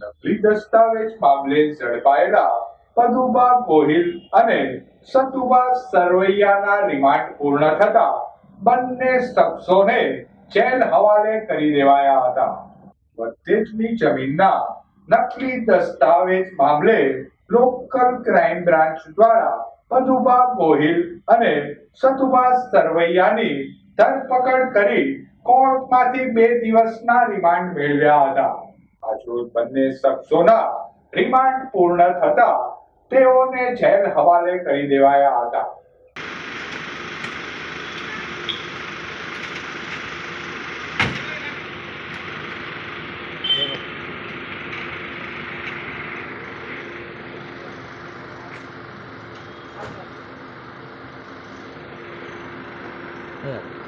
નકલી દસ્તાવેજ મામલે ઝડપાયેલા પદુબા ગોહિલ અને સતુબા સરવૈયાના રિમાન્ડ પૂર્ણ થતા બંને શખ્સોને જેલ હવાલે કરી દેવાયા હતા. વચ્ચેની જમીનના નકલી દસ્તાવેજ મામલે લોકલ ક્રાઇમ બ્રાન્ચ દ્વારા પદુબા ગોહિલ અને સતુબા સરવૈયાની ધરપકડ કરી કોર્ટમાંથી બે દિવસના રિમાન્ડ મેળવ્યા હતા. આજરોજ બંને શખ્સોના રિમાન્ડ પૂર્ણ થતા તેઓને જેલ હવાલે કરી દેવાયા હતા Yeah.